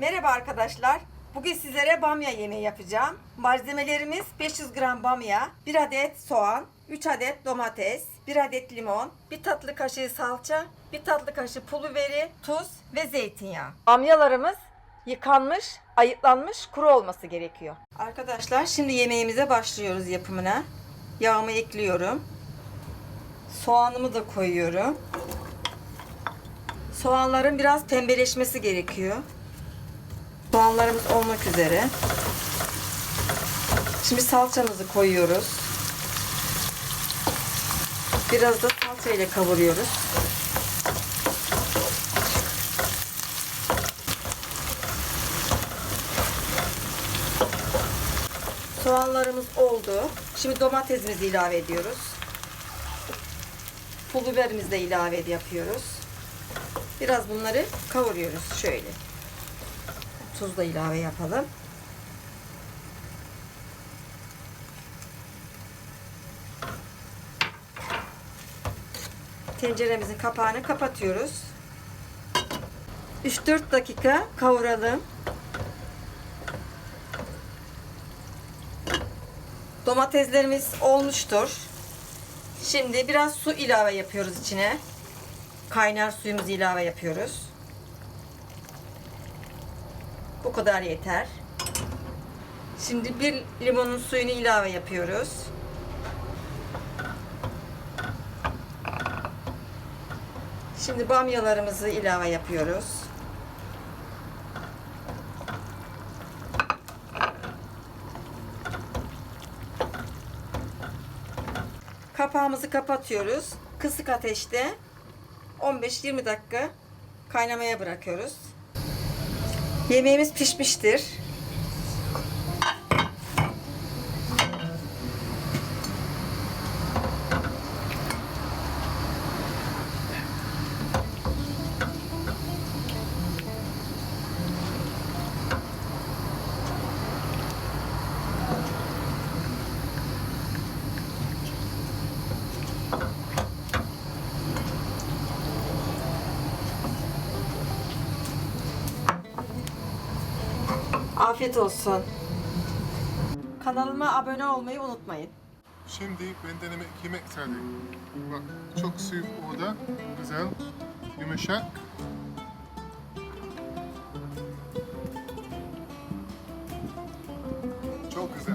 Merhaba arkadaşlar. Bugün sizlere bamya yemeği yapacağım. Malzemelerimiz 500 gram bamya, 1 adet soğan, 3 adet domates, 1 adet limon, 1 tatlı kaşığı salça, 1 tatlı kaşığı pul biberi, tuz ve zeytinyağı. Bamyalarımız yıkanmış, ayıtlanmış, kuru olması gerekiyor. Arkadaşlar şimdi yemeğimize başlıyoruz yapımına. Yağımı ekliyorum. Soğanımı da koyuyorum. Soğanların biraz pembeleşmesi gerekiyor. Soğanlarımız olmak üzere. Şimdi salçamızı koyuyoruz. Biraz da salça ile kavuruyoruz. Soğanlarımız oldu. Şimdi domatesimizi ilave ediyoruz. Pul biberimizi de ilave yapıyoruz. Biraz bunları kavuruyoruz şöyle. Tuz da ilave yapalım. Tenceremizin kapağını kapatıyoruz. 3-4 dakika kavuralım. Domateslerimiz olmuştur. Şimdi biraz su ilave yapıyoruz içine. Kaynar suyumuzu ilave yapıyoruz. Bu kadar yeter. Şimdi bir limonun suyunu ilave yapıyoruz. Şimdi bamyalarımızı ilave yapıyoruz. Kapağımızı kapatıyoruz. Kısık ateşte 15-20 dakika kaynamaya bırakıyoruz. Yemeğimiz pişmiştir. Afiyet olsun. Kanalıma abone olmayı unutmayın. Şimdi benden yemek, yemek tadı. Bak çok suyuk orada. Güzel. Yumuşak. Çok güzel.